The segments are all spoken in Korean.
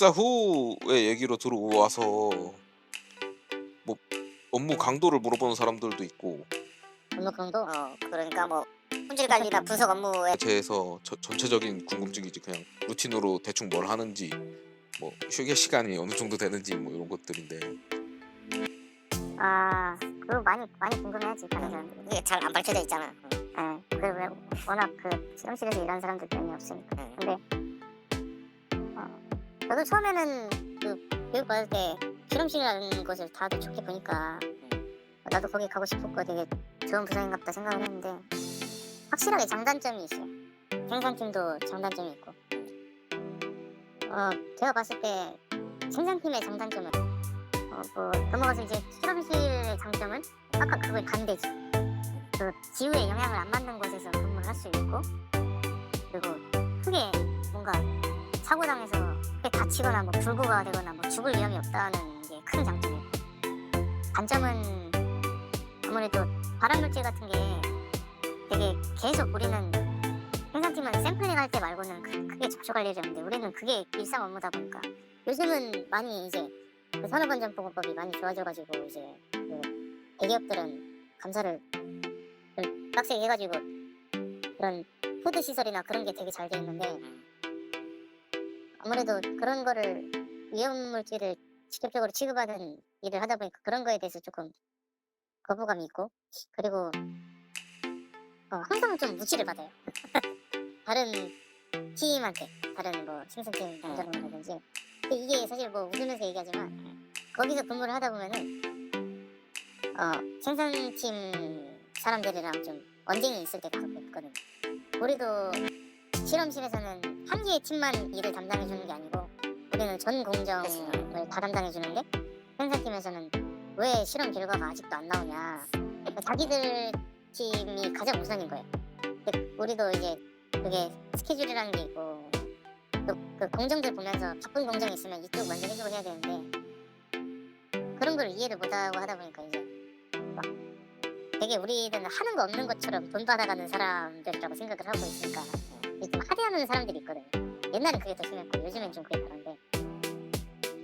입사 후의 얘기로 들어와서 뭐 업무 강도를 물어보는 사람들도 있고. 업무 강도? 어 그러니까 뭐 품질 관리나 분석 업무에 제에서 저- 전체적인 궁금증이지. 그냥 루틴으로 대충 뭘 하는지 뭐 휴게 시간이 어느 정도 되는지 뭐 이런 것들인데. 아 그거 많이 많이 궁금해하지 다른 사람들 이게 잘 안 밝혀져 있잖아. 예 그리고 왜 워낙 그 실험실에서 일하는 사람들 많이 없으니까. 근데 어, 저도 처음에는 그 교육 받을 때 실험실이라는 것을 다들 좋게 보니까 나도 거기 가고 싶었고 되게 좋은 부서인갑다 생각을 했는데 확실하게 장단점이 있어요 생산팀도 장단점이 있고 어 제가 봤을 때 생산팀의 장단점은 어, 뭐 넘어가서 이제 실험실의 장점은 아까 그거의 반대지. 그 지구에 영향을 안 받는 곳에서 근무를 할 수 있고 그리고 크게 뭔가 사고 당해서 다치거나 뭐 불구가 되거나 뭐 죽을 위험이 없다는 게 큰 장점이고 단점은 아무래도 발암물질 같은 게 되게 계속 우리는 생산팀은 샘플링 할 때 말고는 크- 크게 접촉할 일이 없는데 우리는 그게 일상 업무다 보니까. 요즘은 많이 이제 그 산업안전보건법이 많이 좋아져가지고 이제 그 대기업들은 감사를 좀 빡세게 해가지고 그런 푸드 시설이나 그런 게 되게 잘 돼 있는데 아무래도 그런 거를 위험 물질을 직접적으로 취급하는 일을 하다 보니까 그런 거에 대해서 조금 거부감이 있고 그리고 어, 항상 좀 무시를 받아요. 다른 팀한테 다른 뭐 생산팀 단장이라든지 근데 이게 사실 뭐 웃으면서 얘기하지만 거기서 근무를 하다 보면은 어 생산팀 사람들이랑 좀 언쟁이 있을 때가 가끔 있거든. 우리도 실험실에서는 한 개의 팀만 일을 담당해 주는 게 아니고 우리는 전 공정을 다 담당해 주는데 생산팀에서는 왜 실험 결과가 아직도 안 나오냐. 자기들 팀이 가장 우선인 거예요. 근데 우리도 이제 그게 스케줄이라는 게 있고 또 그 공정들 보면서 바쁜 공정이 있으면 이쪽 먼저 해주고 해야 되는데 그런 걸 이해를 못하고 하다 보니까 이제 막 되게 우리는 하는 거 없는 것처럼 돈 받아가는 사람들이라고 생각을 하고 있으니까 하대하는 사람들이 있거든요. 옛날엔 그게 더 심했고 요즘엔 좀 그게 다른데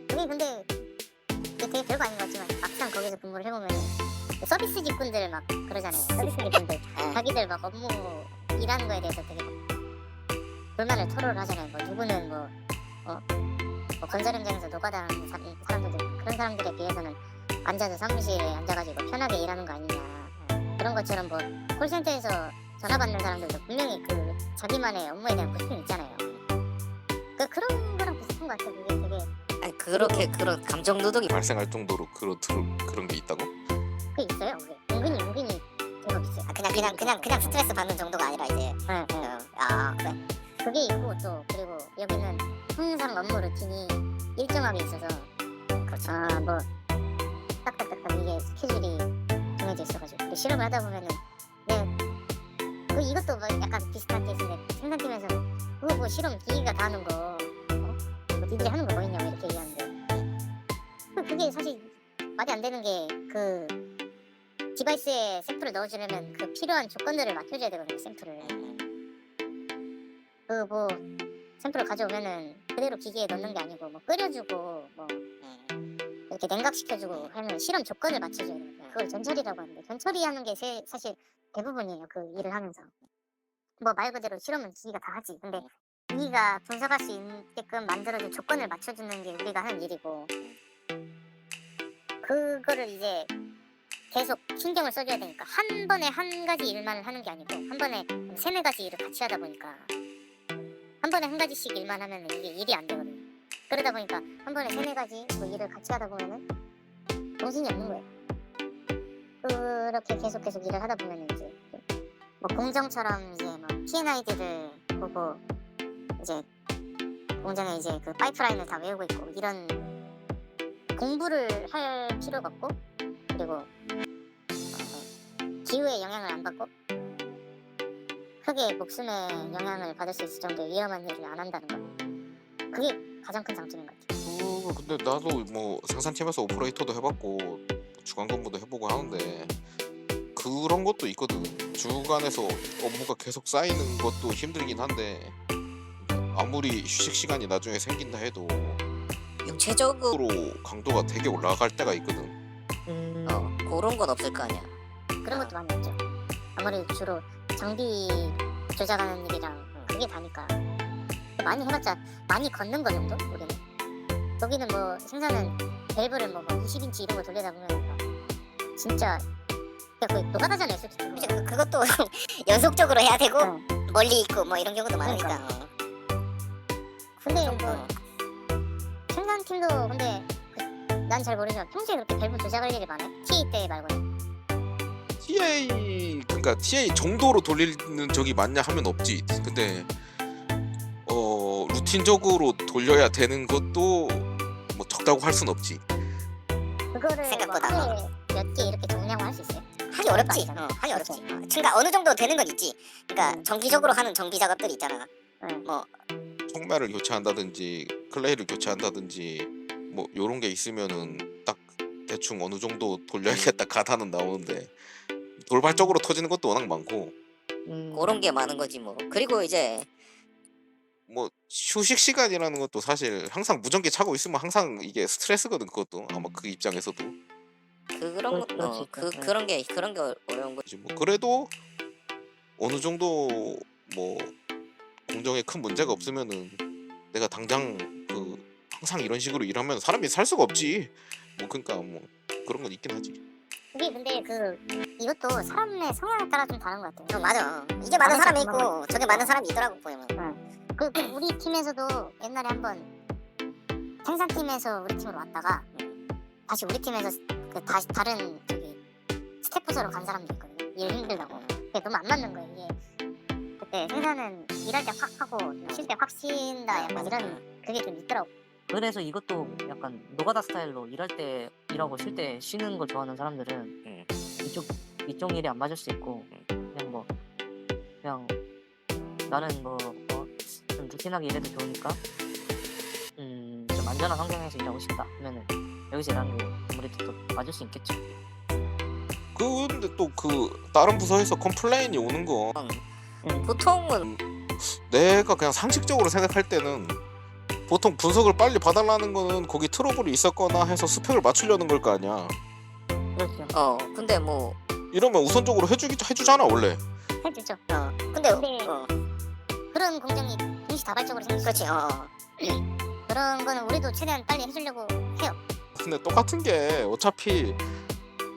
그게 근데 그게 되게 별거 아닌 것 같지만 막상 거기서 근무를 해보면 서비스 직군들 막 그러잖아요. 서비스 직군들 자기들 막 업무 일하는 거에 대해서 되게 막 불만을 토로를 하잖아요. 뭐 누구는 뭐, 어, 뭐 건설 현장에서 노가다하는 사, 사람들 그런 사람들에 비해서는 앉아서 사무실에 앉아가지고 편하게 일하는 거 아니냐 그런 것처럼 뭐 콜센터에서 전화 받는 사람들도 분명히 그 자기만의 업무에 대한 고충이 있잖아요. 그 그런 거랑 비슷한 것 같아요. 그게 되게 아니 그렇게 그런 감정 노동이 발생할 정도로 그런 그런 게 있다고? 그게 있어요. 그게 은근히 은근히 제법 있어요. 아, 그냥 그냥 그냥 그냥 스트레스 받는 정도가 아니라 이제 네, 네. 어, 아 그래 그게 있고 또 그리고 여기는 항상 업무 루틴이 일정하게 있어서 그렇죠. 아뭐 딱딱딱딱 이게 스케줄이 정해져 있어가지고 근데 실험을 하다 보면은 네, 그 이것도 뭐 약간 비슷한 케이스인데 생산팀에서 그거 뭐 실험 기계가 다 하는 거 어? 뭐 니들이 하는 거 뭐 있냐고 이렇게 얘기하는데 그- 그게 사실 말이 안 되는 게 그 디바이스에 샘플을 넣어주려면 그 필요한 조건들을 맞춰줘야 되거든요 샘플을 그 뭐 샘플을 가져오면은 그대로 기계에 넣는 게 아니고 뭐 끓여주고 뭐 이렇게 냉각시켜주고 하는 실험 조건을 맞춰줘야 돼요. 그걸 전처리라고 하는데 전처리하는 게 세- 사실 대부분이에요. 그 일을 하면서 뭐 말 그대로 실험은 기계가 다 하지. 근데 기계가 분석할 수 있게끔 만들어준 조건을 맞춰주는 게 우리가 하는 일이고 그거를 이제 계속 신경을 써줘야 되니까 한 번에 한 가지 일만 하는 게 아니고 한 번에 세네 가지 일을 같이 하다 보니까 한 번에 한 가지씩 일만 하면 이게 일이 안 되거든요. 그러다 보니까 한 번에 세네 가지 뭐 일을 같이 하다 보면은 정신이 없는 거예요. 그렇게 계속 계속 일을 하다 보면은 이제 뭐 공정처럼 이제 뭐 P&ID를 보고 이제 공장에 이제 그 파이프라인을 다 외우고 있고 이런 공부를 할 필요가 없고 그리고 어, 기후에 영향을 안 받고 크게 목숨에 영향을 받을 수 있을 정도의 위험한 일을 안 한다는 거 그게 가장 큰 장점인 것 같아요. 그 근데 나도 뭐 생산팀에서 오퍼레이터도 해봤고 주간 근무도 해보고 하는데 그런 것도 있거든. 주간에서 업무가 계속 쌓이는 것도 힘들긴 한데 아무리 휴식 시간이 나중에 생긴다 해도 육체적으로 강도가 되게 올라갈 때가 있거든. 음, 어 그런 건 없을 거 아니야. 그런 것도 많이 있죠. 아무래도 주로 장비 조작하는 일이랑 그게 다니까 많이 해봤자 많이 걷는 거 정도 우리는 여기는 뭐 생산은 밸브를 뭐 20인치 이런 거 돌리다 보면 막 진짜 거의 노가다잖아요 솔직히 그, 그것도 연속적으로 해야 되고 어. 멀리 있고 뭐 이런 경우도 많으니까. 그러니까. 어. 근데 어. 뭐 생산팀도 근데 난 잘 모르지만 평소에 그렇게 밸브 조작할 일이 많아요? TA 때 말고는 TA 그러니까 TA 정도로 돌리는 적이 많냐 하면 없지. 근데 어 루틴적으로 돌려야 되는 것도 뭐 적다고 할 순 없지. 그거를 생각보다. 뭐 하기 어렵지. 어, 하기 어렵지. 어, 층가 어느 정도 되는 건 있지. 그러니까 음. 정기적으로 하는 정비 작업들이 있잖아. 응. 뭐 총매를 교체한다든지 클레이를 교체한다든지 뭐 요런 게 있으면은 딱 대충 어느 정도 돌려야겠다 가다는 나오는데 돌발적으로 터지는 것도 워낙 많고 음, 그런 게 많은 거지 뭐. 그리고 이제 뭐 휴식 시간이라는 것도 사실 항상 무전기 차고 있으면 항상 이게 스트레스거든 그것도 아마 그 입장에서도 그런 어, 그. 그런 게 그런 게 어려운 거. 이제 뭐 그래도 어느 정도 뭐 공정에 큰 문제가 없으면은 내가 당장 그 항상 이런 식으로 일하면 사람이 살 수가 없지 뭐 그러니까 뭐 그런 건 있긴 하지 그게 근데 그 이것도 사람의 성향에 따라 좀 다른 것 같아요. 어, 맞아. 이게 많은 사람이 사람 있고 저게 많은 사람이 있더라고 보면. 그, 그 우리 팀에서도 옛날에 한번 생산 팀에서 우리 팀으로 왔다가 다시 우리 팀에서 그 다시 다른 저기 스태프서로 간 사람도 있거든요. 일 힘들다고. 그게 너무 안 맞는 거예요. 이게 그때 생산은 일할 때 확 하고 쉴 때 확 쉰다 약간. 이런 그게 좀 있더라고. 그래서 이것도 약간 노가다 스타일로 일할 때 일하고 쉴 때 쉬는 걸 좋아하는 사람들은 음. 이쪽 이쪽 일이 안 맞을 수 있고 그냥 뭐 그냥 나는 뭐좀 루틴하게 일해도 좋으니까 음 좀 안전한 환경에서 일하고 싶다 하면은 여기서 일하는 게 아무래도 또 맞을 수 있겠죠. 근데 또 그 다른 부서에서 컴플레인이 오는 거 보통은 내가 그냥 상식적으로 생각할 때는 보통 분석을 빨리 봐달라는 거는 거기 트러블이 있었거나 해서 스펙을 맞추려는 걸 거 아니야 그렇죠. 어 근데 뭐 이러면 우선적으로 해주기 해주잖아 원래 해주죠. 어. 근데 근데 어. 그런 공정이 동시다발적으로 생길 수 그렇지. 어. 그런 거는 우리도 최대한 빨리 해주려고. 근데 똑같은 게 어차피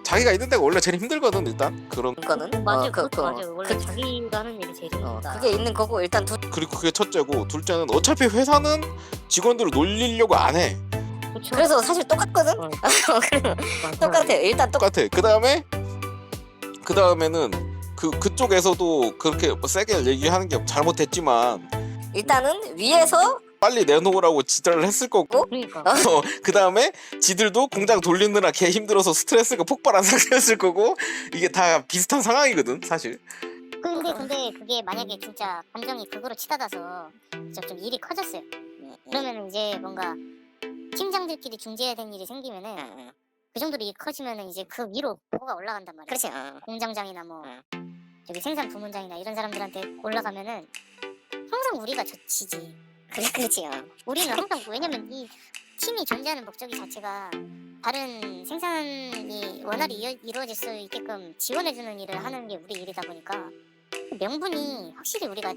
자기가 있는 데가 원래 제일 힘들거든 일단 그런 거는 맞아요. 어, 그, 그것도 그, 맞아요. 원래 그, 자기가 하는 일이 제일 어, 힘들다. 그게 있는 거고 일단 두 그리고 그게 첫째고 둘째는 어차피 회사는 직원들을 놀리려고 안해 그렇죠. 그래서 사실 똑같거든. 어. 똑같아. 일단 똑 똑같아 그 다음에 그 다음에는 그 그쪽에서도 그렇게 뭐 세게 얘기하는 게 잘못됐지만 일단은 위에서 빨리 내놓으라고 지랄을 했을 거고 그러니까 어, 그 다음에 지들도 공장 돌리느라 개 힘들어서 스트레스가 폭발한 상태였을 거고 이게 다 비슷한 상황이거든 사실 근데 근데 그게 만약에 진짜 감정이 극으로 치닫아서 진짜 좀 일이 커졌어요. 그러면 이제 뭔가 팀장들끼리 중재해야 되는 일이 생기면은. 그 정도로 일이 커지면은 이제 그 위로 보고가 올라간단 말이야. 그렇지. 어. 공장장이나 뭐 응. 저기 생산 부문장이나 이런 사람들한테 올라가면은 항상 우리가 져지지. 그래 그렇지. 어. 우리는 항상 왜냐면 이 팀이 존재하는 목적이 자체가 다른 생산이 원활히 이어, 이루 어질 수 있게끔 지원해주는 일을 하는 게 우리 일이다 보니까 명분이 확실히 우리가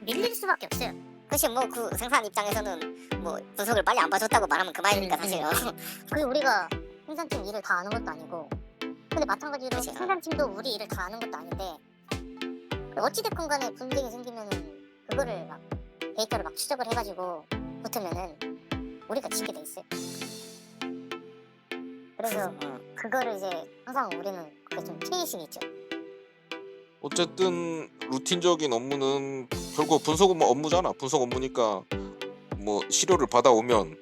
밀릴 수밖에 없어요. 그렇지 뭐그 생산 입장에서는 뭐 분석을 빨리 안 봐줬다고 말하면 그만이니까 음, 사실. 어. 그 우리가 생산팀 일을 다 아는 것도 아니고 근데 마찬가지로 그치. 생산팀도 우리 일을 다 아는 것도 아닌데 어찌됐건 간에 분쟁이 생기면은 그거를 막 데이터를 막 추적을 해가지고 붙으면은 우리가 지게 돼 있어요. 그래서 어. 그거를 이제 항상 우리는 그게 좀 피해의식이 있죠. 어쨌든 루틴적인 업무는 결국 분석 업무 업무잖아 분석 업무니까 뭐 시료를 받아오면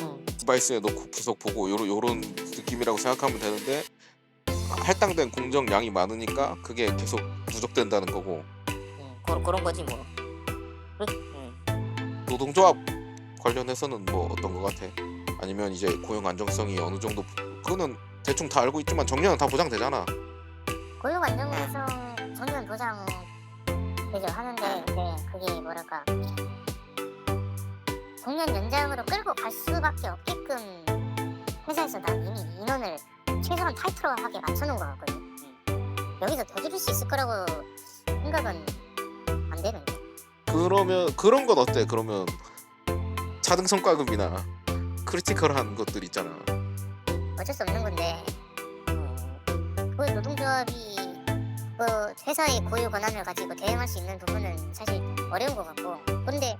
응. 디바이스에 넣고 분석 보고 요런 요런 느낌이라고 생각하면 되는데 할당된 공정 양이 많으니까 그게 계속 누적된다는 거고 응. 그런 그런 거지 뭐. 응. 노동조합 관련해서는 뭐 어떤 거 같아? 아니면 이제 고용 안정성이 어느 정도 그거는 대충 다 알고 있지만 정년은 다 보장되잖아. 고용 안정성 저는 보장 되죠 하는데 네, 그게 뭐랄까 정년 연장으로 끌고 갈 수밖에 없게끔 회사에서 난 이미 인원을 최소한 타이트하게 맞춰놓은 것 같거든. 여기서 더 줄일 수 있을 거라고 생각은 안 되는데. 그러면 그런 건 어때? 그러면 차등 성과급이나 크리티컬한 것들 있잖아. 어쩔 수 없는 건데 그 노동조합이 그 회사의 고유 권한을 가지고 대응할 수 있는 부분은 사실 어려운 것 같고 그런데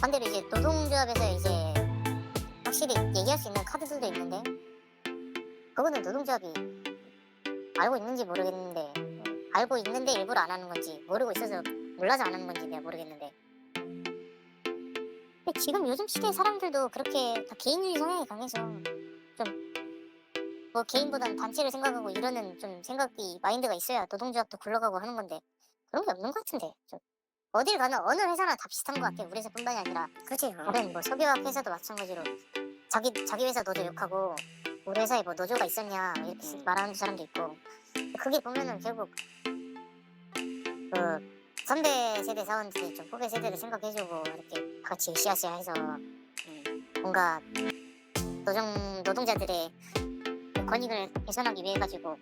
반대로 이제 노동조합에서 이제 확실히 얘기할 수 있는 카드들도 있는데 그거는 노동조합이 알고 있는지 모르겠는데 알고 있는데 일부러 안 하는 건지 모르고 있어서 몰라서 안 하는 건지 내가 모르겠는데. 근데 지금 요즘 시대 사람들도 그렇게 다 개인주의 성향이 강해서. 좀 뭐 개인보다는 단체를 생각하고 이러는 좀 생각이 마인드가 있어야 노동조합도 굴러가고 하는 건데 그런 게 없는 것 같은데 좀. 어딜 가나 어느 회사나 다 비슷한 것 같아 우리 회사뿐만이 아니라. 그렇지. 다른 뭐 석유화학 회사도 마찬가지로 자기 자기 회사 노조 욕하고 우리 회사에 뭐 노조가 있었냐 이렇게 말하는 사람도 있고. 그게 보면은 결국 그 선배 세대 사원들이 좀 후배 세대를 생각해주고 이렇게 같이 으쌰으쌰 해서 음, 뭔가 노동 노동자들의 그 권익을 개선하기 위해 가지고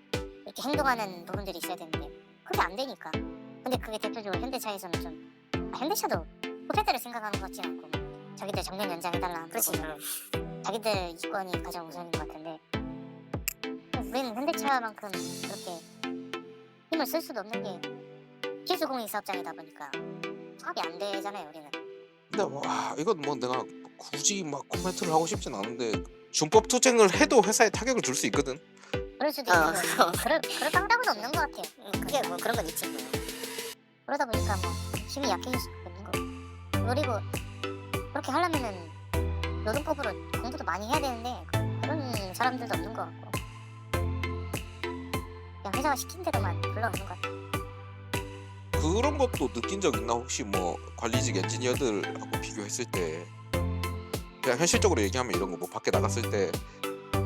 이렇게 행동하는 부분들이 있어야 되는데 그게 안 되니까 근데 그게 대표적으로 현대차에서는 좀 아, 현대차도 후배들을 생각하는 것 같지는 않고 자기들 정년 연장해달라 그렇지. 자기들 이권이 가장 우선인 것 같은데 우리는 현대차만큼 그렇게 힘을 쓸 수도 없는 게 필수 공익 사업장이다 보니까 사업이 안 되잖아요 우리는 근데 와 이건 뭐 내가 굳이 막 코멘트를 하고 싶진 않은데 준법 투쟁을 해도 회사에 타격을 줄 수 있거든. 그럴 수도 어, 있는 거 어. 그럴 그럴 방법은 없는 것 같아요 음, 그게 뭐 그런 건 있지. 뭐. 그러다 보니까 뭐 힘이 약해질 수도 있는 거고 그리고 그렇게 하려면은 노동법으로 공부도 많이 해야 되는데 그런 사람들도 없는 것 같고 그냥 회사가 시킨 대로만 불러오는 것 같아요 그런 것도 느낀 적 있나 혹시 뭐 관리직 엔지니어들하고 비교했을 때 그냥 현실적으로 얘기하면 이런 거 뭐 밖에 나갔을 때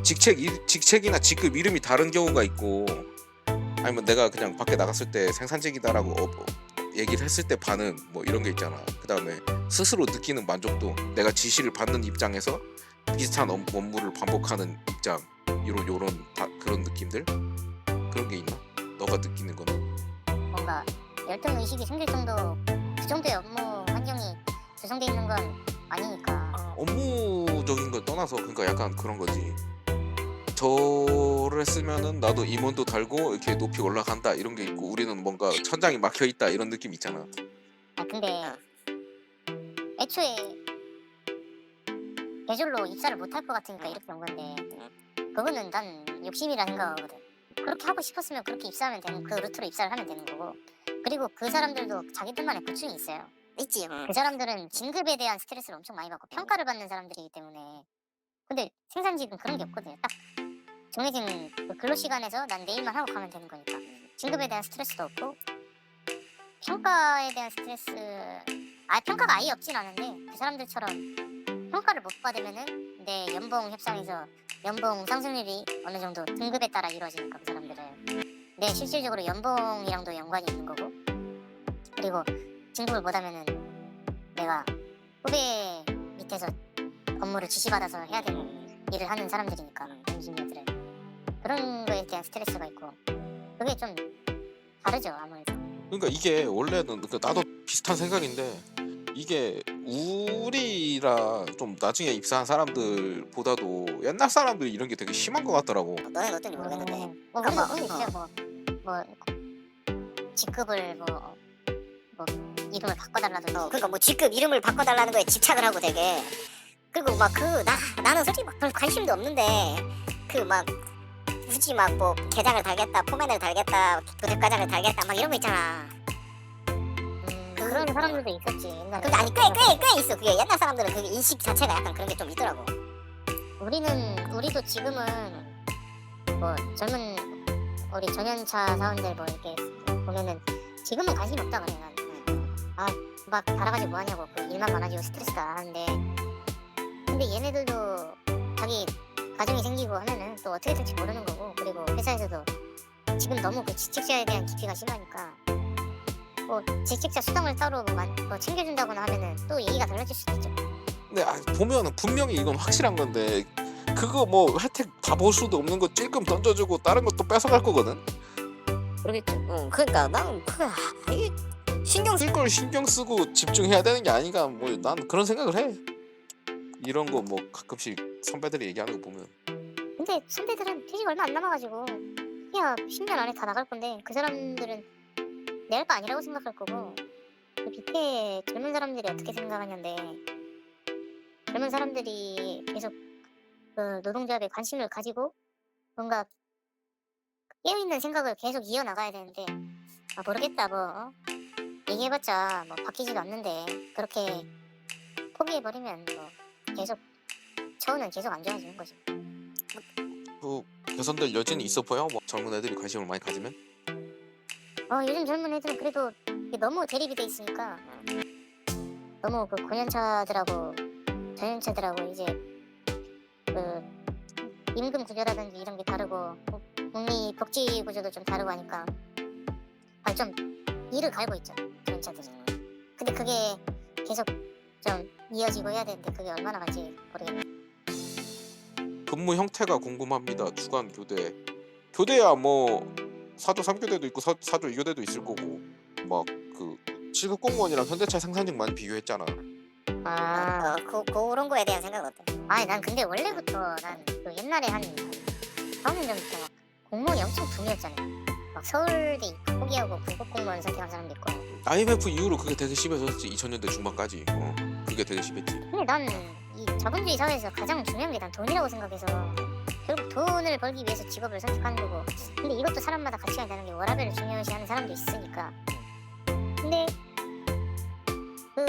직책 이- 직책이나 직급 이름이 다른 경우가 있고 아니면 내가 그냥 밖에 나갔을 때 생산직이다라고 어, 어, 얘기를 했을 때 반응 뭐 이런 게 있잖아. 그 다음에 스스로 느끼는 만족도 내가 지시를 받는 입장에서 비슷한 업, 업무를 반복하는 입장 이런 요런 다, 그런 느낌들 그런 게 있나? 너가 느끼는 거는? 뭔가 열등 의식이 생길 정도 그 정도의 업무 환경이 조성돼 있는 건 아니니까 업무적인 걸 떠나서 그러니까 약간 그런 거지. 저를 했으면은 나도 임원도 달고 이렇게 높이 올라간다 이런 게 있고 우리는 뭔가 천장이 막혀 있다 이런 느낌 있잖아. 아 근데 애초에 계절로 입사를 못 할 것 같으니까 이렇게 온 건데 그거는 난 욕심이라 생각하거든 그렇게 하고 싶었으면 그렇게 입사하면 되는 그 루트로 입사를 하면 되는 거고 그리고 그 사람들도 자기들만의 고충이 있어요. 있지. 응. 그 사람들은 진급에 대한 스트레스를 엄청 많이 받고 평가를 받는 사람들이기 때문에. 근데 생산직은 그런 게 없거든요 딱 정해진 그 근로 시간에서 난 내일만 하고 가면 되는 거니까. 진급에 대한 스트레스도 없고. 평가에 대한 스트레스 아 평가가 아예 없진 않은데 그 사람들처럼 평가를 못 받으면은 내 연봉 협상에서 연봉 상승률이 어느 정도 등급에 따라 이루어지니까 그 사람들은 내 실질적으로 연봉이랑도 연관이 있는 거고 그리고 진급을 못하면은 내가 후배 밑에서 업무를 지시받아서 해야 되는 일을 하는 사람들이니까 엔지니어들은 그런 거에 대한 스트레스가 있고 그게 좀 다르죠 아무래도 그러니까 이게 원래는 그러니까 나도 비슷한 생각인데 이게 우리라 좀 나중에 입사한 사람들보다도 옛날 사람들이 이런 게 되게 심한 것 같더라고. 너는 어떤지 모르겠는데. 뭐 우리도 어, 어. 있어요 뭐 뭐 직급을 뭐, 뭐 이름을 바꿔달라든지 어, 그러니까 뭐 직급 이름을 바꿔달라는 거에 집착을 하고 되게 그리고 막 그 나 나는 솔직히 막 별 관심도 없는데 그 막 굳이 막뭐 계장을 달겠다 포맨을 달겠다 부대과장을 달겠다 막 이런 거 있잖아. 음, 그런 사람들도 있었지 옛날에 근데 아니 꽤꽤 꽤 있어 그게 옛날 사람들은 그게 인식 자체가 약간 그런 게 좀 있더라고. 우리는 우리도 지금은 뭐 젊은 우리 전연차 사원들 뭐 이렇게 보면은 지금은 관심 없다 그래 난. 아막 달아가지고 뭐하냐고. 그 일만 많아지고 스트레스다 하는데. 근데 얘네들도 자기 가정이 생기고 하면은 또 어떻게 될지 모르는 거고. 그리고 회사에서도 지금 너무 그 직책자에 대한 기피가 심하니까. 뭐 직책자 수당을 따로 뭐, 만- 뭐 챙겨준다거나 하면은 또 얘기가 달라질 수도 있죠. 근데 아, 보면은 분명히 이건 확실한 건데 그거 뭐 혜택 다 볼 수도 없는 거 찔끔 던져주고 다른 것도 뺏어갈 거거든. 그러겠죠. 응, 그러니까 나는 그 아, 이게 신경 쓰. 쓸걸 신경 쓰고 집중해야 되는 게 아닌가 뭐 난 그런 생각을 해. 이런 거 뭐 가끔씩 선배들이 얘기하는 거 보면 근데 선배들은 퇴직 얼마 안 남아가지고 야 10년 안에 다 나갈 건데 그 사람들은 내 할 거 아니라고 생각할 거고 그 밑에 젊은 사람들이 어떻게 생각하냐인데 젊은 사람들이 계속 그 노동조합에 관심을 가지고 뭔가 깨어있는 생각을 계속 이어나가야 되는데 아 모르겠다 뭐 어? 얘기해봤자 뭐 바뀌지도 않는데 그렇게 포기해버리면 뭐 계속 처우는 계속 안 좋아지는 거지 그 개선될 여지는 있어 보여. 뭐 젊은 애들이 관심을 많이 가지면. 어 요즘 젊은 애들은 그래도 너무 대립이 돼 있으니까 너무 그 9년차들하고 전년차들하고 이제 그 임금 구조라든지 이런 게 다르고 뭐 복리 복지 구조도 좀 다르고 하니까 아 좀 이를 갈고 있죠 전년차들은 근데 그게 계속 좀 이어지고 해야 되는데 그게 얼마나 갈지 모르겠네 근무 형태가 궁금합니다. 주간 교대. 교대야 뭐 사조 3교대도 있고 사, 사조 2교대도 있을 거고 막그 7급 공무원이랑 현대차 생산직 많이 비교했잖아. 아 어, 그, 그런 거에 대한 생각은 어때? 아니 난 근데 원래부터 난 그 옛날에 한 4년 전부터 막 공무원이 엄청 붐이었잖아요. 막 서울대 입학 포기하고 불법 공무원 선택한 사람도 있고. IMF 이후로 그게 되게 심해졌지 2000년대 중반까지. 어, 그게 되게 심했지. 근데 난 이 자본주의 사회에서 가장 중요한 게 난 돈이라고 생각해서 결국 돈을 벌기 위해서 직업을 선택하는 거고. 근데 이것도 사람마다 가치가 있다는 게 워라밸을 중요시하는 사람도 있으니까. 근데 그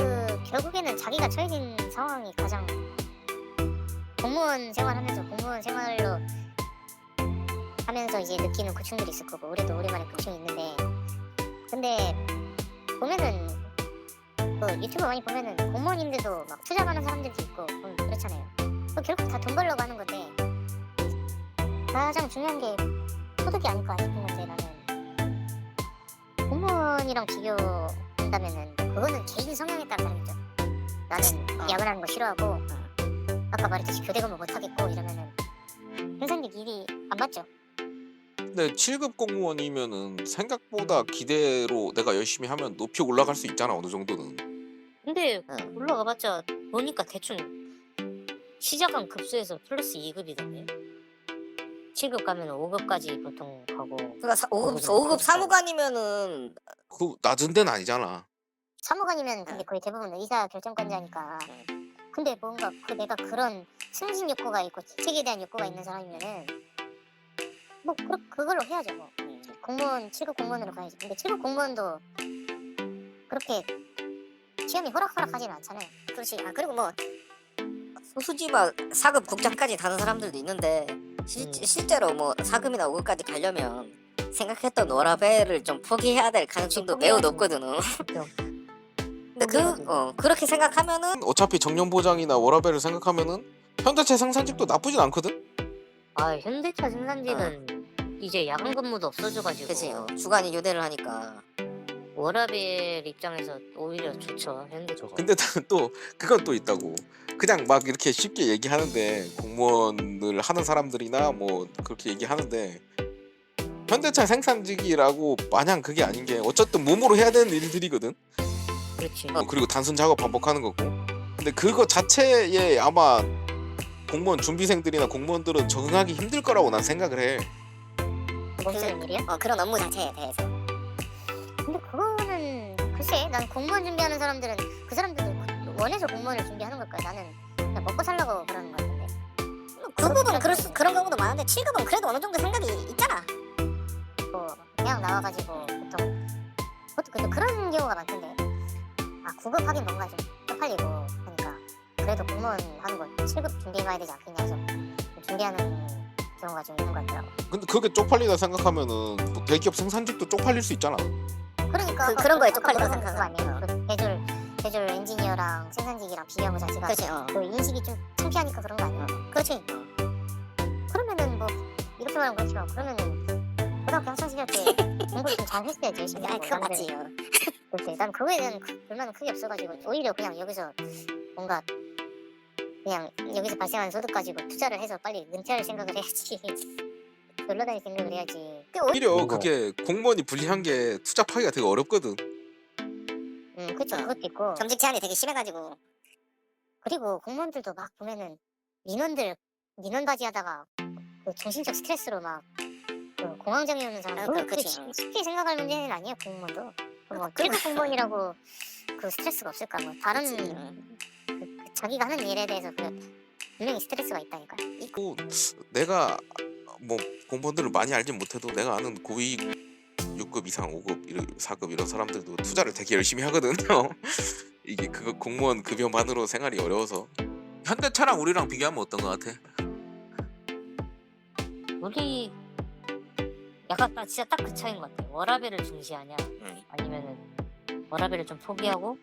결국에는 자기가 처해진 상황이 가장 공무원 생활하면서 공무원 생활로 하면서 이제 느끼는 고충들이 있을 거고 우리도 우리만의 고충이 있는데 근데 보면은 그 유튜브 많이 보면은 공무원인데도 막 투잡하는 사람들도 있고 음, 그렇잖아요. 그 결국 다 돈 벌려고 하는 건데 가장 중요한 게 소득이 아닐까 싶은 건데 나는 공무원이랑 비교한다면은 그거는 개인 성향에 따라 다르겠죠. 나는 어. 야근하는 거 싫어하고 아까 말했듯이 교대 근무 못 하겠고 이러면은 현상직 일이 안 맞죠. 근데 7급 공무원이면은 생각보다 기대로 내가 열심히 하면 높이 올라갈 수 있잖아 어느 정도는. 근데 응. 올라가봤자 보니까 대충 시작한 급수에서 플러스 2급이던데. 7급 가면 5급까지 보통 가고. 그러니까 사, 5급 그거보다 5급 더 사무관이면은 그 낮은 데는 아니잖아. 사무관이면 근데 거의 대부분 의사 결정권자니까. 근데 뭔가 그 내가 그런 승진 욕구가 있고 직책에 대한 욕구가 있는 사람이면은 뭐 그, 그걸로 해야죠 뭐. 공무원 7급 공무원으로 가야지. 근데 7급 공무원도 그렇게 시험이 호락호락하지는 않잖아요. 그렇지. 아 그리고 뭐 소수지만 4급 국장까지 다는 사람들도 있는데 실, 음. 실제로 뭐 4급이나 5급까지 가려면 생각했던 워라벨을 좀 포기해야 될 가능성도 매우 포기해야지. 높거든. 그렇죠. 근데 그 포기해야지. 어, 그렇게 생각하면은 어차피 정년 보장이나 워라밸을 생각하면은 현대차 생산직도 나쁘진 않거든. 아 현대차 생산직은 이제 야간 근무도 없어져가지고 그치 어, 주간이 교대를 하니까 워라벨 입장에서 오히려 좋죠 현대차가. 근데 나는 또 그건 또 있다고. 그냥 막 이렇게 쉽게 얘기하는데 공무원을 하는 사람들이나 뭐 그렇게 얘기하는데 현대차 생산직이라고 마냥 그게 아닌 게 어쨌든 몸으로 해야 되는 일들이거든. 그렇지. 어, 그리고 단순 작업 반복하는 거고. 근데 그거 자체에 아마 공무원 준비생들이나 공무원들은 적응하기 힘들 거라고 난 생각을 해. 몸쓰는 일이야? 어, 그런 업무 자체에 대해서 근데 그거는 글쎄 난 공무원 준비하는 사람들은 그 사람들도 원해서 공무원을 준비하는 걸까요? 나는 그냥 먹고 살라고 그러는 거 같은데. 그 부분 그럴 수, 그런 경우도 많은데 7급은 그래도 어느 정도 생각이 있잖아. 뭐 그냥 나와가지고 보통 보통 근데 그런 경우가 많던데 아 9급 하긴 뭔가 좀 쪽팔리고 하니까 그래도 공무원 하는 거 7급 준비해봐야 되지 않겠냐 해서 좀 준비하는 경우가 좀 있는 것 같더라고 근데 그게 쪽팔리다 생각하면은 뭐 대기업 생산직도 쪽팔릴 수 있잖아. 그러니까 그- 그런 거에 그거 생각하는 아니에요? 그 대졸 대졸 엔지니어랑 생산직이랑 비교한 거 자체가 그렇지. 어. 그 인식이 좀 창피하니까 그런 거 아니야? 그렇지. 그러면은 뭐 이렇게 말하면 그렇지만 그러면은 고등학교 학창 시절 때 공부를 좀 잘 했어야지 열심히 아, 하고 그건 맞지. 어. 그때 난 그거에 대한 그- 불만은 크게 없어가지고 오히려 그냥 여기서 뭔가 그냥 여기서 발생하는 소득 가지고 투자를 해서 빨리 은퇴할 생각을 해야지. 놀러 다닐 생각을 해야지. 그 오히려. 그게 공무원이 불리한 게 투자 파기가 되게 어렵거든. 음, 그쵸 그것도 있고 겸직 제한이 되게 심해가지고 그리고 공무원들도 막 보면은 민원들 민원 바지 하다가 그 정신적 스트레스로 막그 공황장애 오는 사람 아, 그- 그게 그치. 쉽- 쉽게 생각할 문제는 아니에요 공무원도 뭐 1급 공무원이라고 그 스트레스가 없을까 뭐 다른. 그- 그 자기가 하는 일에 대해서 그 분명히 스트레스가 있다니까요 또 내가 뭐 공무원들을 많이 알진 못해도 내가 아는 고위 6급 이상 5급 4급 이런 사람들도 투자를 되게 열심히 하거든요. 이게 그거 공무원 급여만으로 생활이 어려워서 현대차랑 우리랑 비교하면 어떤 것 같아? 우리 약간 딱 진짜 딱 그 차이인 것 같아. 워라밸을 중시하냐, 응. 아니면은 워라밸을 좀 포기하고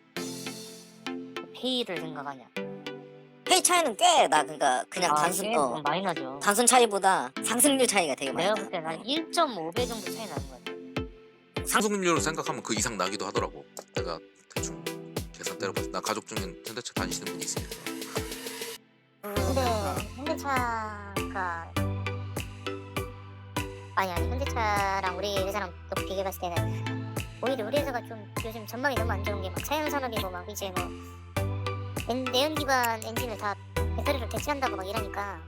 페이를 생각하냐. 회의 차이는 꽤 나 그러니까 그냥 아, 단순 어, 좀 많이 나죠. 단순 차이보다 상승률 차이가 되게 많이 내가 나. 볼 때는 한 1.5배 정도 차이 나는 것 같아. 상승률을 생각하면 그 이상 나기도 하더라고. 내가 대충 계산 때려봤어. 나 가족 중에 현대차 다니시는 분이 있으니까. 근데 현대차가 아니 아니 현대차랑 우리 회사랑 또 비교해봤을 때는 오히려 우리 회사가 좀 요즘 전망이 너무 안 좋은 게 막 차량 산업이고 막 이제 뭐 엔- 내연 기반 엔진을 다 배터리로 대체한다고 막 이러니까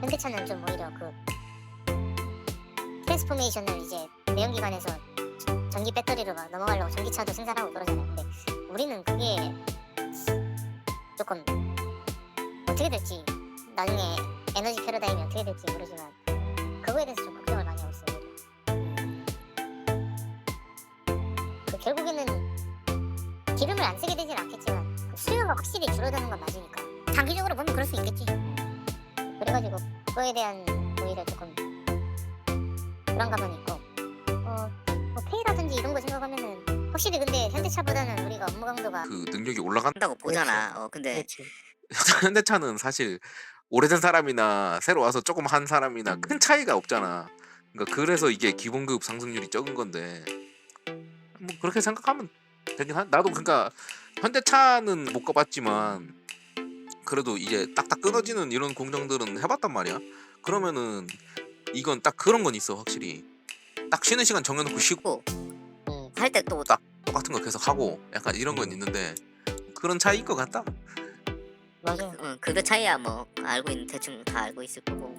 현대차는 좀 오히려 그 트랜스포메이션을 이제 내연 기관에서 전- 전기 배터리로 막 넘어가려고 전기차도 생산하고 그러잖아요. 근데 우리는 그게 조금 어떻게 될지 나중에 에너지 패러다임이 어떻게 될지 모르지만 그거에 대해서 좀 걱정을 많이 하고 있어요. 그 결국에는 기름을 안 쓰게 되진 않겠지만 그 수요가 확실히 줄어드는 건 맞으니까 장기적으로 보면 그럴 수 있겠지. 그래가지고 그거에 대한 오히려 조금 불안감은 있고 어, 뭐 페이라든지 이런 거 생각하면은 확실히 근데 현대차보다는 우리가 업무 강도가 그 능력이 올라간 한다고 보잖아. 어 근데. 현대차는 사실 오래된 사람이나 새로 와서 조금 한 사람이나 큰 차이가 없잖아. 그러니까 그래서 이게 기본급 상승률이 적은 건데 뭐 그렇게 생각하면 되긴 한. 나도 그러니까 현대차는 못 가봤지만 그래도 이제 딱딱 끊어지는 이런 공정들은 해봤단 말이야. 그러면은 이건 딱 그런 건 있어 확실히. 딱 쉬는 시간 정해놓고 쉬고 응. 할때또 똑같은 거 계속 하고 약간 이런 건 있는데 그런 차이인 것 같다. 맞아. 응, 급여 차이야 뭐 알고 있는 대충 다 알고 있을 거고.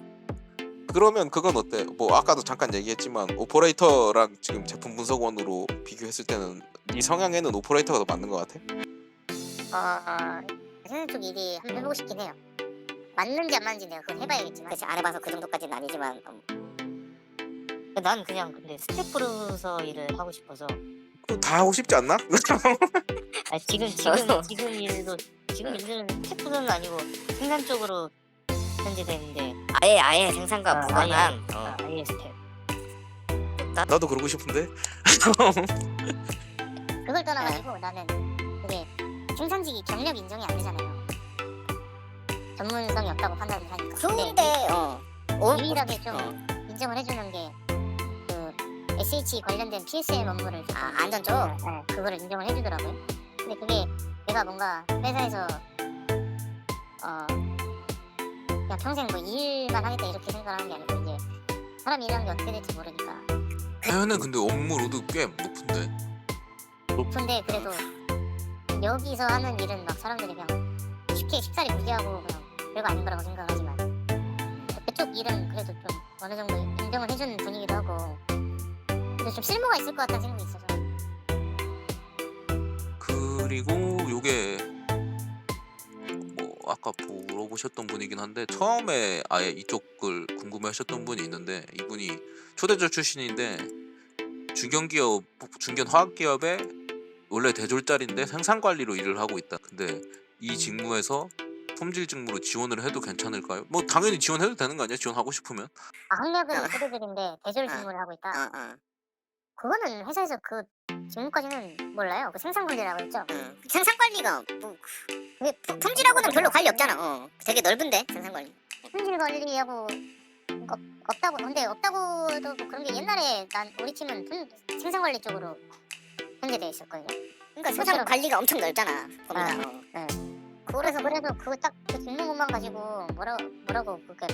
그러면 그건 어때? 뭐 아까도 잠깐 얘기했지만 오퍼레이터랑 지금 제품 분석원으로 비교했을 때는 네 성향에는 오퍼레이터가 더 맞는 것 같아? 어, 생산 쪽 일이 한번 해보고 싶긴 해요. 맞는지 안 맞는지 내가 그건 해봐야겠지만 그치 안 해봐서 그 정도까지는 아니지만 음, 난 그냥 근데 스태프로서 일을 하고 싶어서 그거 다 하고 싶지 않나? 아니, 지금 지금 지금 일도 지금 일은 스태프는 아니고 생산 쪽으로 현재 되는데 아예 아예 생산과 아, 무관한 어, 아, 아예 스텝. 나도 그러고 싶은데 그걸 떠나가지고 나는 그게 생산직이 경력 인정이 안 되잖아요. 전문성이 없다고 판단을 하니까. 좋은데 어 오, 유일하게 좀 어. 인정을 해주는 게그 SH 관련된 PSM 업무를 좀 아, 안전 쪽? 네, 그거를 인정을 해주더라고요. 근데 그게 내가 뭔가 회사에서 어 그냥 평생 뭐 일만 하겠다 이렇게 생각하는 게 아니고 이제 사람 일하는 게 어떻게 될지 모르니까. 하연은 근데 업무로도 꽤 높은데? 높은데 그래도 여기서 하는 일은 막 사람들이 그냥 쉽게 쉽사리 무시하고 그냥 별거 아닌 거라고 생각하지만 그쪽 일은 그래도 좀 어느 정도 인정을 해주는 분위기도 하고. 근데 좀 쓸모가 있을 것 같다는 생각이 있어서 그리고 요게 뭐 아까 물어보셨던 분이긴 한데 처음에 아예 이쪽을 궁금해하셨던 분이 있는데 이분이 초대절 출신인데 중견기업 중견화학기업에 원래 대졸자리인데 생산관리로 일을 하고 있다. 근데 이 직무에서 품질 직무로 지원을 해도 괜찮을까요? 뭐 당연히 지원해도 되는 거 아니야? 지원하고 싶으면? 아 학력은 어. 초대들인데 대졸 어. 직무를 하고 있다 어, 어, 그거는 회사에서 그 직무까지는 몰라요. 그 생산 관리라고 했죠? 어. 생산 관리가 뭐 그게 품- 품질하고는 별로 관리 없잖아. 어. 되게 넓은데 생산 관리. 품질 관리하고 없, 없다고 근데 없다고도 뭐 그런 게 옛날에 난 우리 팀은 품- 생산 관리 쪽으로 현재돼 있었거든요. 그러니까 생산 관리가 엄청 넓잖아 아, 보면. 어. 네. 그 그래서 그래서 그거 딱그 죽는 것만 가지고 뭐라 뭐라고 그게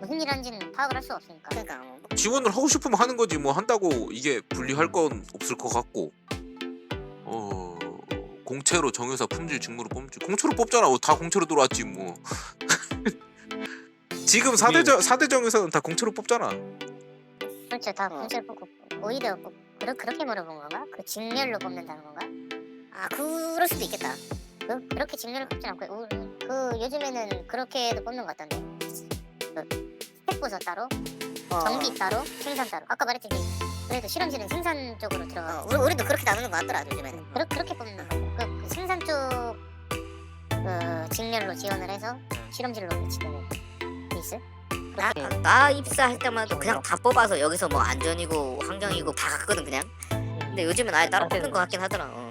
무슨 일 하는지는 파악을 할 수 없으니까. 그러니까 어, 지원을 하고 싶으면 하는 거지 뭐 한다고 이게 분리할 건 없을 것 같고 어 공채로 정유사 품질 직무로 뽑지 공채로 뽑잖아 어, 다 공채로 들어왔지 뭐 지금 4대 정 4대 정유사는 다 공채로 뽑잖아 그렇죠. 다 어. 공채를 뽑고 오히려 꼭 그러, 그렇게 물어본 건가? 그 직렬로 뽑는다는 건가? 아 그럴 수도 있겠다. 그, 그렇게 직렬로 뽑지 않고 우- 그 요즘에는 그렇게도 뽑는 것 같던데. 그 스택 부서 따로, 어, 정비 따로, 생산 따로. 아까 말했듯이 그래도 실험실은 생산 쪽으로 어, 들어가. 우리 우리도 그렇게 나누는 것 같더라 요즘에는. 그렇, 그렇게 뽑는 거. 그, 그 생산 쪽 그, 직렬로 지원을 해서 실험실로 배치되는 케이스. 나, 나 입사할 때만 해도 그냥 다 뽑아서 여기서 뭐 안전이고 환경이고 다 갔거든 그냥 근데 요즘은 아예 따로 뽑는 것 같긴 하더라 어.